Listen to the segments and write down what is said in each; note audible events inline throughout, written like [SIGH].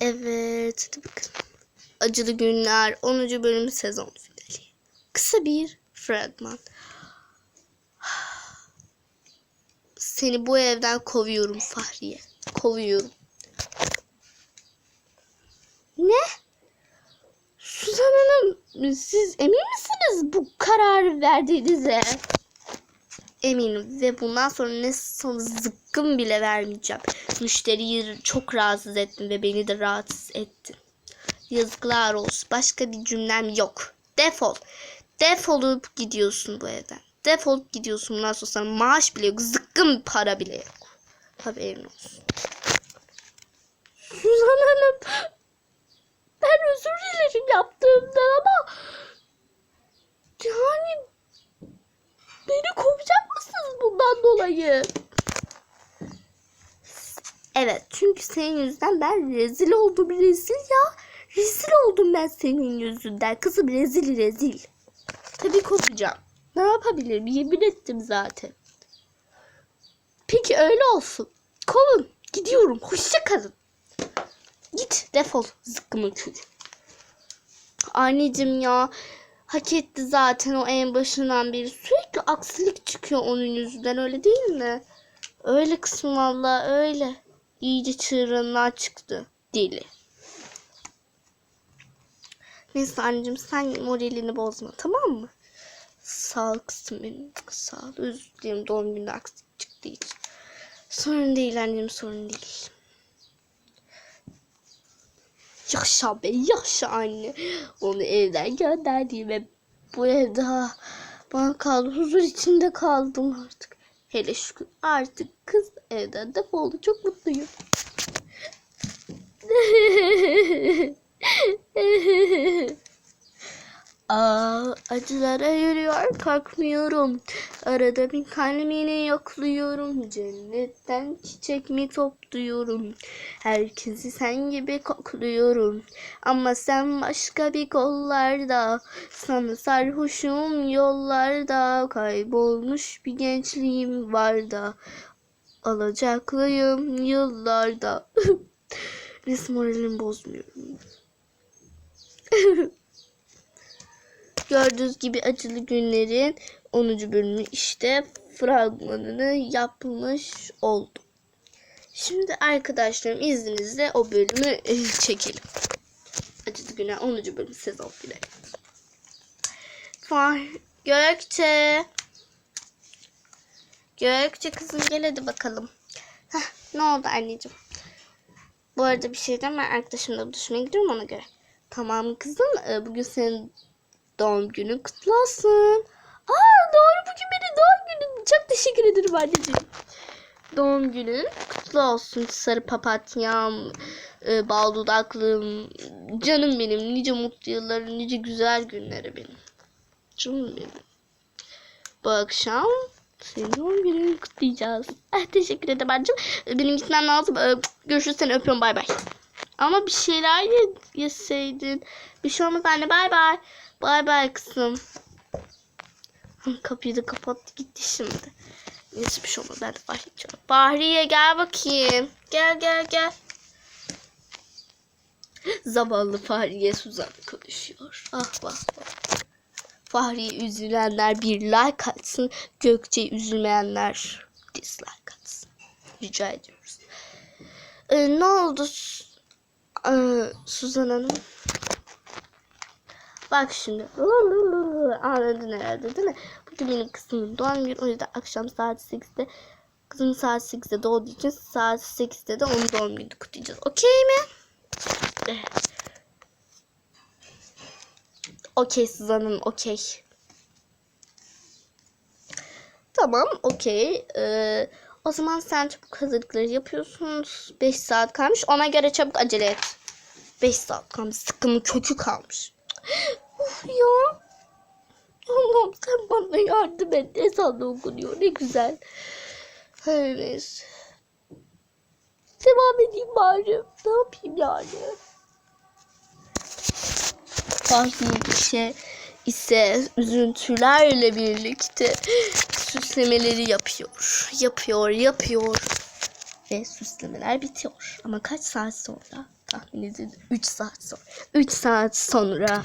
Evet. Hadi bakalım. Acılı Günler 10. bölüm sezon finali. Kısa bir fragman. Seni bu evden kovuyorum Fahriye. Kovuyorum. Ne? Suzan Hanım siz emin misiniz bu kararı verdiğinize? Eminim ve bundan sonra ne sana zıkkım bile vermeyeceğim. Müşteriyi çok rahatsız ettin ve beni de rahatsız ettin. Yazıklar olsun. Başka bir cümlem yok. Defol. Defolup gidiyorsun bu evden. Defolup gidiyorsun. Bundan sonra sana maaş bile yok. Zıkkım para bile yok. Haberin olsun. Suzan Hanım. Ben özür dilerim yaptığımda ama yani beni kovacak mısınız bundan dolayı? Evet çünkü senin yüzünden ben rezil oldum rezil ya. Rezil oldum ben senin yüzünden. Kızım rezil rezil. Tabii kovacağım. Ne yapabilirim? Yemin ettim zaten. Peki öyle olsun. Kovun. Gidiyorum. Hoşça kalın. Git defol zıkkımın külü. Anneciğim ya hak etti zaten o en başından beri. Sürekli aksilik çıkıyor onun yüzünden öyle değil mi? Öyle kısmı valla öyle. İyice çığırından çıktı deli. Neyse anneciğim sen moralini bozma tamam mı? Sağ ol kızım benim. Sağ ol. Özür dilerim doğum günü aksilik çıktığı için. Sorun değil anneciğim sorun değil. Yaşa be yaşa anne. Onu evden gönderdiğime bu evde bana kaldı. Huzur içinde kaldım artık. Hele şükür artık kız evden defoldu. Çok mutluyum. [LAUGHS] Aa, acılara yürüyor kalkmıyorum. Arada bir kalbini yokluyorum. Cennetten çiçek mi topluyorum. Herkesi sen gibi kokluyorum. Ama sen başka bir kollarda. Sana sarhoşum yollarda. Kaybolmuş bir gençliğim var da. Alacaklıyım yıllarda. [LAUGHS] Neyse moralimi bozmuyorum. [LAUGHS] Gördüğünüz gibi acılı günlerin 10. bölümü işte fragmanını yapmış oldum. Şimdi arkadaşlarım izninizle o bölümü e, çekelim. Acılı günler 10. bölüm sezon finali. Fah Gökçe. Gökçe kızım gel hadi bakalım. Heh, ne oldu anneciğim? Bu arada bir şey ben arkadaşımla buluşmaya gidiyorum ona göre. Tamam kızım e, bugün senin doğum günün kutlu olsun. Aa doğru bugün benim doğum günüm. Çok teşekkür ederim anneciğim. Doğum günün kutlu olsun sarı papatyam, e, bal dudaklım, canım benim. Nice mutlu yılları, nice güzel günleri benim. Canım benim. Bu akşam senin doğum gününü kutlayacağız. Ah, teşekkür ederim anneciğim. Benim gitmem lazım. Ee, görüşürüz seni öpüyorum bay bay. Ama bir şeyler ye yeseydin. Bir şey olmaz anne bay bay. Bay bay kızım. [LAUGHS] Kapıyı da kapattı gitti şimdi. Neyse bir şey olmaz ben de çağırıyorum. Fahriye gel bakayım. Gel gel gel. [GASPS] Zavallı Fahriye Suzan konuşuyor. Ah vah vah. Fahriye üzülenler bir like atsın. Gökçe üzülmeyenler dislike atsın. Rica ediyoruz. Ee, ne oldu ee, Suzan Hanım? Bak şimdi. Anladın herhalde değil mi? Bugün benim kızımın doğum günü. O yüzden akşam saat 8'de kızım saat 8'de doğduğu için saat 8'de de onun doğum gününü kutlayacağız. Okey mi? Eh. Okey Suzan Hanım okey. Tamam okey. Ee, o zaman sen çabuk hazırlıkları yapıyorsun. 5 saat kalmış. Ona göre çabuk acele et. 5 saat kalmış. Sıkımın kökü kalmış. Uf ya. Allah'ım sen bana yardım et. Ezan da okunuyor. Ne güzel. Her neyse. Devam edeyim bari. Ne yapayım yani? Fahri ise üzüntülerle birlikte süslemeleri yapıyor. Yapıyor, yapıyor. Ve süslemeler bitiyor. Ama kaç saat sonra? Tahmin edin 3 saat sonra. 3 saat sonra.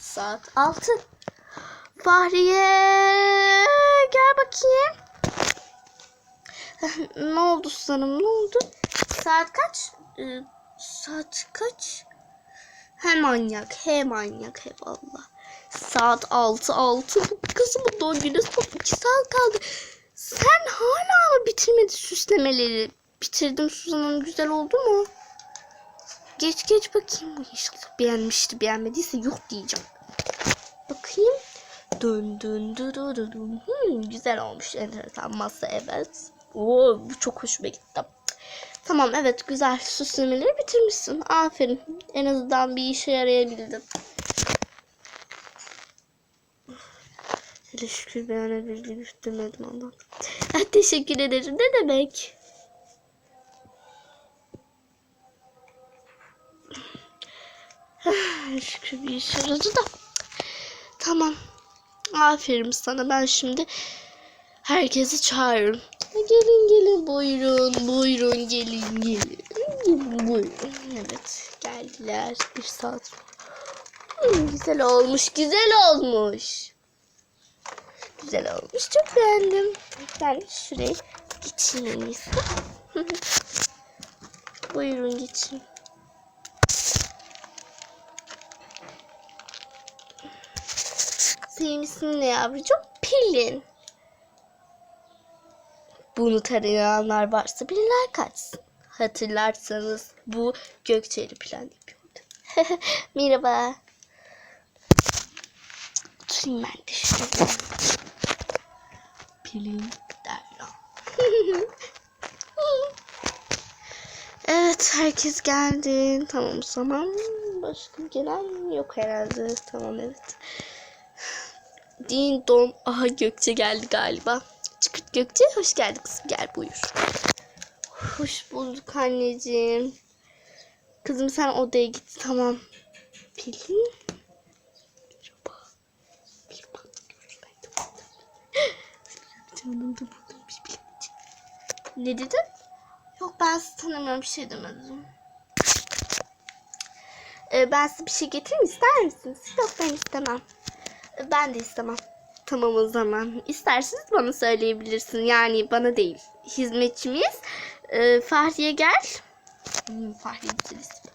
Saat 6. Fahriye gel bakayım. [LAUGHS] ne oldu sanırım ne oldu? Saat kaç? Ee, saat kaç? He manyak he manyak he valla. Saat 6 6 bu kızımın doğum günü son 2 saat kaldı. Sen hala mı bitirmedin süslemeleri? Bitirdim Suzan Hanım güzel oldu mu? Geç geç bakayım. İnşallah beğenmişti. Beğenmediyse yok diyeceğim. Bakayım. Dön dön dön dön. dön. Hmm, güzel olmuş. Enteresan masa evet. Oo, bu çok hoşuma gitti. Tamam evet güzel süslemeleri bitirmişsin. Aferin. En azından bir işe yarayabildin. Hele şükür beğenebildiğimi demedim ondan. [LAUGHS] Teşekkür ederim. Ne demek? Ah, şükür bir işe yaradı da. Tamam. Aferin sana. Ben şimdi herkesi çağırırım. Gelin gelin buyurun buyurun gelin gelin. Buyurun. Evet geldiler. Bir saat. Hmm, güzel olmuş güzel olmuş. Güzel olmuş çok beğendim. Ben şuraya geçeyim en iyisi. [LAUGHS] buyurun geçin. Ne yavrucuğum? Pelin. Bunu tanıyanlar varsa biriler kaçsın. Hatırlarsanız bu Gökçe'li plan yapıyordu. [LAUGHS] Merhaba. Oturayım ben de şuraya. Pelin Derya. [LAUGHS] evet herkes geldi. Tamam o zaman. Başka gelen yok herhalde. Tamam evet. Din dom. Aha Gökçe geldi galiba. Çıkırt Gökçe. Hoş geldin kızım. Gel buyur. Hoş bulduk anneciğim. Kızım sen odaya git. Tamam. Pelin. [GASPS] Canım da buradaymış. Ne dedin? Yok ben sizi tanımıyorum. Bir şey demedim. Ee, ben size bir şey getireyim ister misiniz? Yok ben istemem. Ben de istemem. Tamam o zaman. İsterseniz bana söyleyebilirsin. Yani bana değil. Hizmetçimiz. Ee, Fahriye gel. Hmm, Fahriye isim.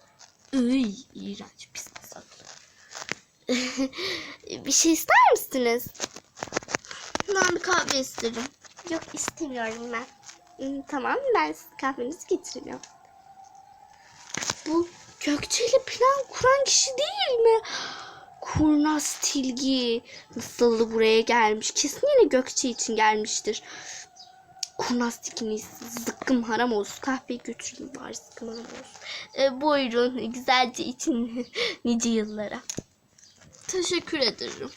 Iy, iğrenç pis masal. [LAUGHS] bir şey ister misiniz? Ben bir kahve isterim. Yok istemiyorum ben. Hmm, tamam ben size kahvenizi getiriyorum. Bu Gökçe'yle plan kuran kişi değil mi? Kurnaz Tilgi nasıl buraya gelmiş? Kesin yine Gökçe için gelmiştir. Kurnaz Tilgi'nin zıkkım haram olsun. Kahveyi götüreyim bari zıkkım haram olsun. E, buyurun güzelce için [LAUGHS] nice yıllara. Teşekkür ederim.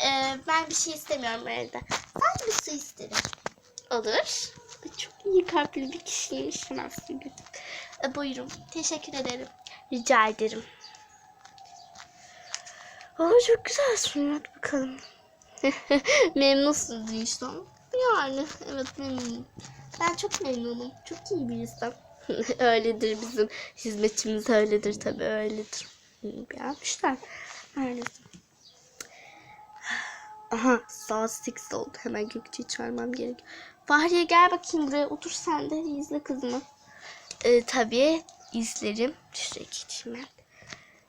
E, ben bir şey istemiyorum evde. Sadece bir su isterim. Olur. Çok iyi kalpli bir kişiymiş Tilgi. E, buyurun. Teşekkür ederim. Rica ederim. Aa, çok güzel sunuyor. Bakalım. [LAUGHS] Memnunsun işte. Yani evet memnunum. Ben çok memnunum. Çok iyi bir insan. [LAUGHS] öyledir bizim hizmetçimiz öyledir tabii öyledir. Beğenmişler. Maalesef. Aha saat 8 oldu. Hemen Gökçe'yi çağırmam gerek. Fahriye gel bakayım buraya otur sen de izle kızımı. Ee, tabii izlerim. Şuraya geçeyim.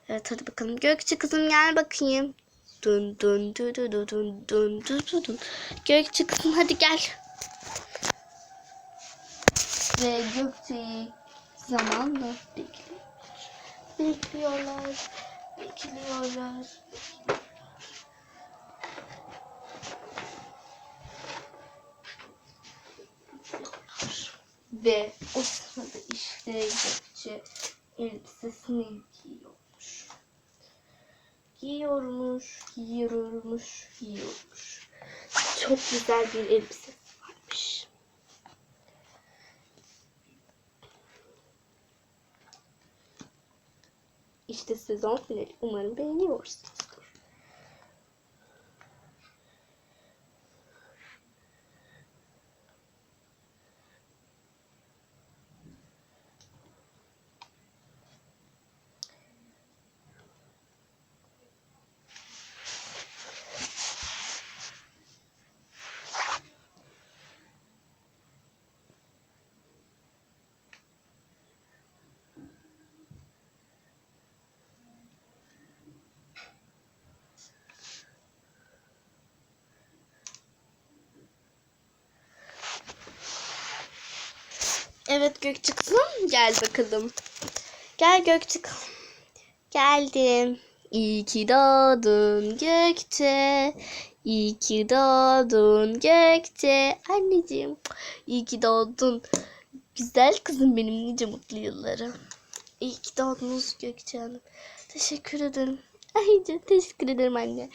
Evet hadi bakalım. Gökçe kızım gel bakayım. Dun dun dun dun dun dun dun dun dun. Gökçe kızım hadi gel. Ve Gökçe'yi zamanla bekliyor. Bekliyorlar. Bekliyorlar. Ve o sırada işte Gökçe elbisesini giyiyormuş. Giyiyormuş, giyiyormuş, giyiyormuş. Çok güzel bir elbisesi varmış. İşte sezon finali. Umarım beğeniyorsunuzdur. Evet Gökçe kızım gel bakalım. Gel Gökçe kızım. Geldim. İyi ki doğdun Gökçe. İyi ki doğdun Gökçe. Anneciğim iyi ki doğdun. Güzel kızım benim nice mutlu yıllara. İyi ki doğdunuz Gökçe Hanım. Teşekkür ederim. Ay çok teşekkür ederim anne.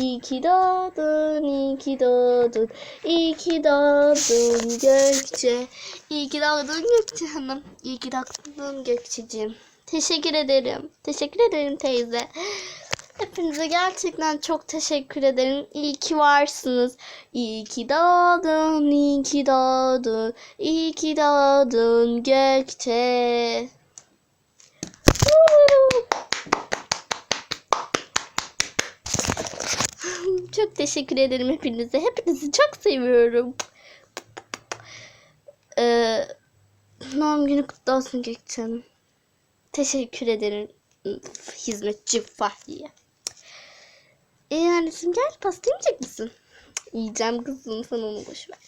İyi ki doğdun, iyi ki doğdun. İyi ki doğdun Gökçe. İyi ki doğdun Gökçe Hanım. İyi ki doğdun Gökçeciğim. Teşekkür ederim. Teşekkür ederim teyze. Hepinize gerçekten çok teşekkür ederim. İyi ki varsınız. İyi ki doğdun, iyi ki doğdun. İyi ki doğdun Gökçe. Çok teşekkür ederim hepinize. Hepinizi çok seviyorum. Ee, doğum günü kutlu olsun Gökçe Hanım. Teşekkür ederim hizmetçi Fahriye. Ee anneciğim gel pasta yiyecek misin? Yiyeceğim kızım sen onu boş ver.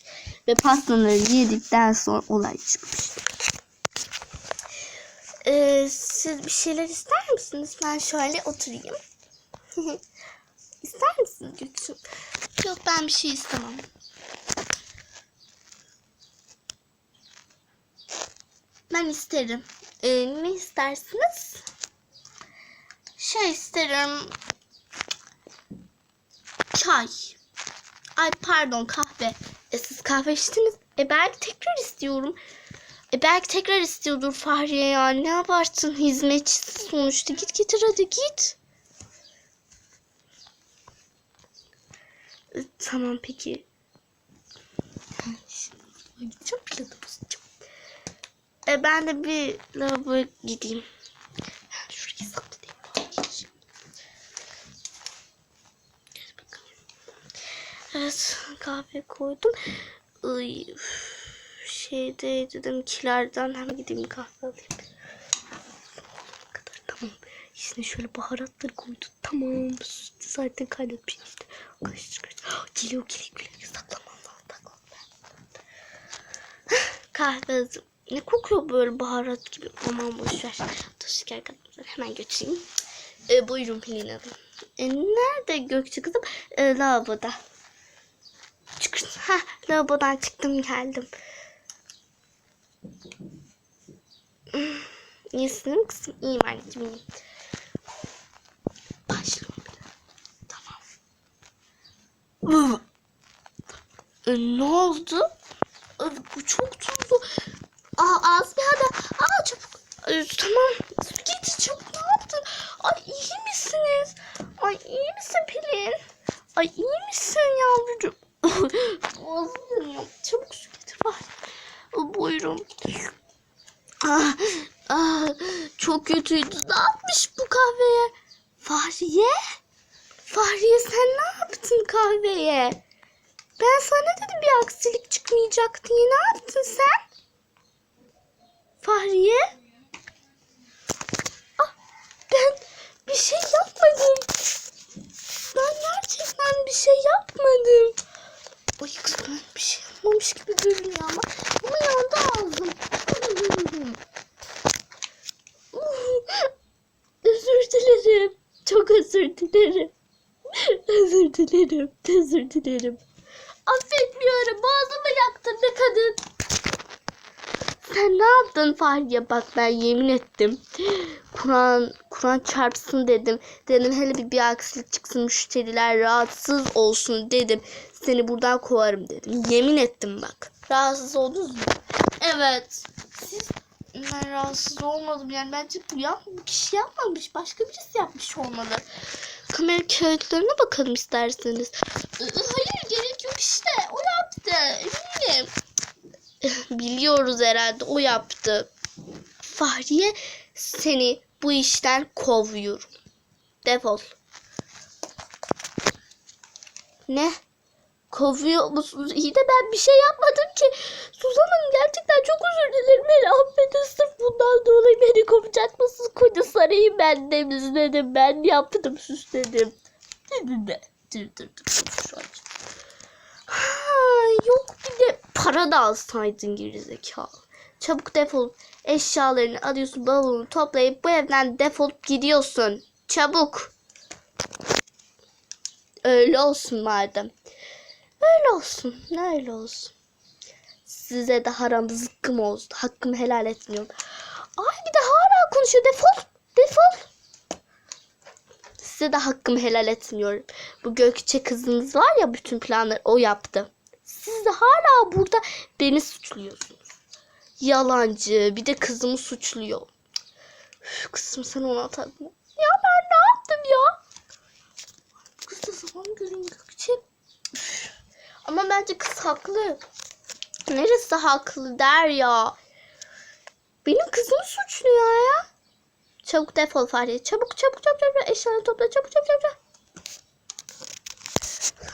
Ve pastaları yedikten sonra olay çıkmış. Ee, siz bir şeyler ister misiniz? Ben şöyle oturayım. [LAUGHS] İster misiniz Gökçe? Yok ben bir şey istemem. Ben isterim. Ee, ne istersiniz? Şey isterim. Çay. Ay pardon kahve. E, siz kahve içtiniz. E belki tekrar istiyorum. E belki tekrar istiyordur Fahriye ya. Ne abarttın hizmetçisi sonuçta. Git getir hadi git. E, Tamam peki. Şimdi gideceğim planı bozacağım. E ben de bir lavaboya gideyim. Şurayı saklayayım. Evet kahve koydum. Üf, şeyde dedim kilerden hemen gideyim kahve alayım. Kadar tamam. İçine şöyle baharatları koydum. Tamam. Zaten kaynatmış işte. Karıştır karıştır. Ah, Geliyor geliyor geliyor. Saklamam lazım. Saklamam [SIGHS] Kahve. Ne kokuyor böyle baharat gibi. Aman boş ver. Dur şeker katmadan hemen götüreyim. E, buyurun Pelin Hanım. E, nerede Gökçe kızım? E, lavaboda. Çıkın. Ha, lavabodan çıktım geldim. Hmm, İyisin kızım? İyiyim anneciğim. Başlıyorum bile. Tamam. E, ne oldu? E, bu çok tuzlu. Aa az bir hadi. Aa çabuk. E, tamam. Getir çabuk ne yaptın? Ay iyi misiniz? Ay iyi misin Pelin? Ay iyi misin yavrucuğum? [LAUGHS] Ağzım yanıyor. Çabuk su getir bari. Buyurun. Ah, ah, çok kötüydü. Ne yapmış bu kahveye? Fahriye? Fahriye sen ne yaptın kahveye? Ben sana dedim bir aksilik çıkmayacak diye. Ne yaptın sen? Fahriye? Ah, ben bir şey yapmadım. Ben gerçekten bir şey yapmadım. Ay kız ben bir şey yapmamış gibi görünüyor ama. Ama yandı ağzım. Özür dilerim. Çok özür dilerim. Özür dilerim. Özür dilerim. Affetmiyorum. Boğazımı yaktın be kadın. Sen ne yaptın Fahriye? Bak ben yemin ettim. Kur'an Kur'an çarpsın dedim. Dedim hele bir, bir aksilik çıksın müşteriler rahatsız olsun dedim. Seni buradan kovarım dedim. Yemin ettim bak. Rahatsız oldunuz mu? Evet. Siz ben rahatsız olmadım yani bence bu, yap, bu kişi yapmamış. Başka birisi yapmış olmalı. Kamera kayıtlarına bakalım isterseniz. Hayır gerek yok işte. O yaptı. Eminim. [LAUGHS] Biliyoruz herhalde o yaptı. Fahriye seni bu işten kovuyorum. Defol. Ne? Kovuyor musunuz? İyi de ben bir şey yapmadım ki. Suzan Hanım gerçekten çok özür dilerim. Beni affedin sırf bundan dolayı beni kovacak mısınız? Koca sarayı ben temizledim. Ben yaptım süsledim. Dedi de. Şu an. Ha, yok bir de para da alsaydın gerizekalı. Çabuk defol. Eşyalarını alıyorsun, bavulunu toplayıp bu evden defolup gidiyorsun. Çabuk. Öyle olsun madem. Öyle olsun. Öyle olsun. Size de haram zıkkım olsun. Hakkımı helal etmiyorum. Ay bir de hala konuşuyor. Defol. Defol. Size de hakkımı helal etmiyorum. Bu Gökçe kızınız var ya bütün planları o yaptı. Siz de hala burada beni suçluyorsunuz. Yalancı. Bir de kızımı suçluyor. Üf, kızım sen ona takma. Ya ben ne yaptım ya? Kız da zaman görün. Ama bence kız haklı. Neresi haklı der ya. Benim kızımı suçluyor ya. Çabuk defol Fahriye. Çabuk çabuk çabuk çabuk. Eşyalarını topla çabuk çabuk çabuk.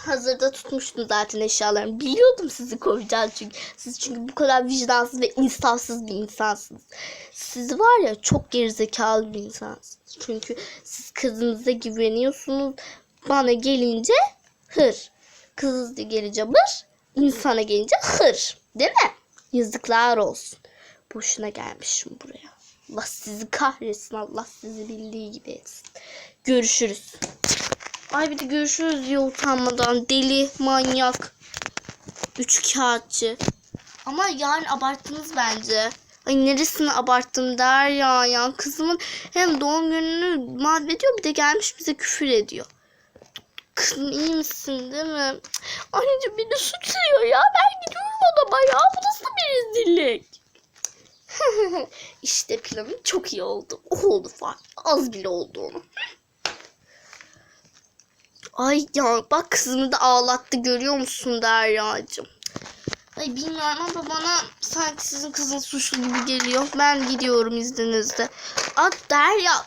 Hazırda tutmuştum zaten eşyalarımı. Biliyordum sizi kovacağım çünkü. Siz çünkü bu kadar vicdansız ve insafsız bir insansınız. Siz var ya çok gerizekalı bir insansınız. Çünkü siz kızınıza güveniyorsunuz. Bana gelince hır. Kız gelince bır. insana gelince hır. Değil mi? Yazıklar olsun. Boşuna gelmişim buraya. Allah sizi kahretsin. Allah sizi bildiği gibi etsin. Görüşürüz. Ay bir de görüşürüz diye utanmadan. Deli, manyak. Üç kağıtçı. Ama yani abarttınız bence. Ay neresini abarttım der ya ya. Kızımın hem doğum gününü mahvediyor bir de gelmiş bize küfür ediyor. Kızım iyi misin değil mi? Anneciğim beni suçluyor ya. Ben gidiyorum odama ya. Bu nasıl bir rezillik? [LAUGHS] işte planım çok iyi oldu. Oldu falan. Az bile oldu onu. Ay ya bak kızımı da ağlattı görüyor musun Derya'cığım? Ay bilmiyorum ama bana sanki sizin kızın suçlu gibi geliyor. Ben gidiyorum izninizle. At Derya.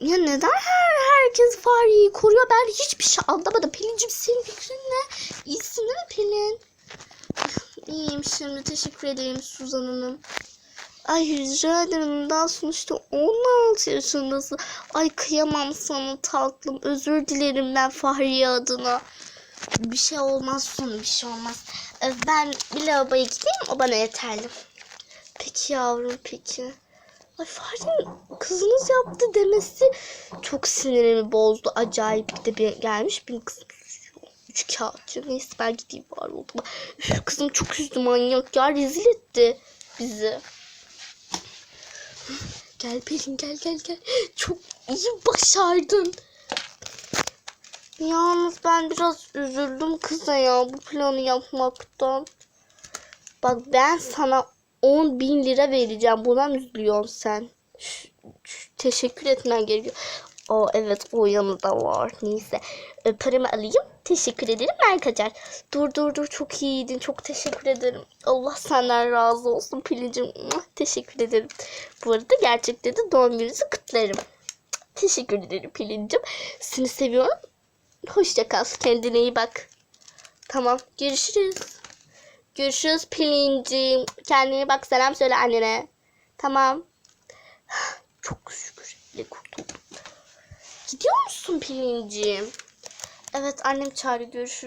Ya neden her herkes Fahriye'yi koruyor? Ben hiçbir şey anlamadım. Pelin'cim senin fikrin ne? İyisin değil mi Pelin? İyiyim şimdi. Teşekkür ederim Suzan Hanım. Ay rica ederim. Daha sonuçta 16 yaşındasın. Ay kıyamam sana tatlım. Özür dilerim ben Fahriye adına. Bir şey olmaz sonu bir şey olmaz. Ee, Ben bir lavaboya gideyim o bana yeterli. Peki yavrum peki. Ay Fahriye'nin kızınız yaptı demesi çok sinirimi bozdu. Acayip bir de bir gelmiş benim kızım. Üç kağıtçı. Neyse ben gideyim bari odama. Üf, kızım çok üzdü manyak ya rezil etti bizi. Gel Pelin gel gel gel. Çok iyi başardın. Yalnız ben biraz üzüldüm kıza ya bu planı yapmaktan. Bak ben sana 10 bin lira vereceğim. Buna mı üzülüyorsun sen? Ş- ş- teşekkür etmen gerekiyor. O evet o yanında var. Neyse. E, paramı alayım. Teşekkür ederim. Ben kaçar. Dur dur dur çok iyiydin. Çok teşekkür ederim. Allah senden razı olsun Pilincim. Teşekkür ederim. Bu arada gerçekten de doğum gününüzü kutlarım. Teşekkür ederim Pilincim. Seni seviyorum. Hoşça kal. Kendine iyi bak. Tamam. Görüşürüz. Görüşürüz Pilincim. Kendine bak. Selam söyle annene. Tamam. [SIGHS] Çok şükür. Kurtuldum. Gidiyor musun Pilincim? Evet annem çağırıyor. Görüşürüz.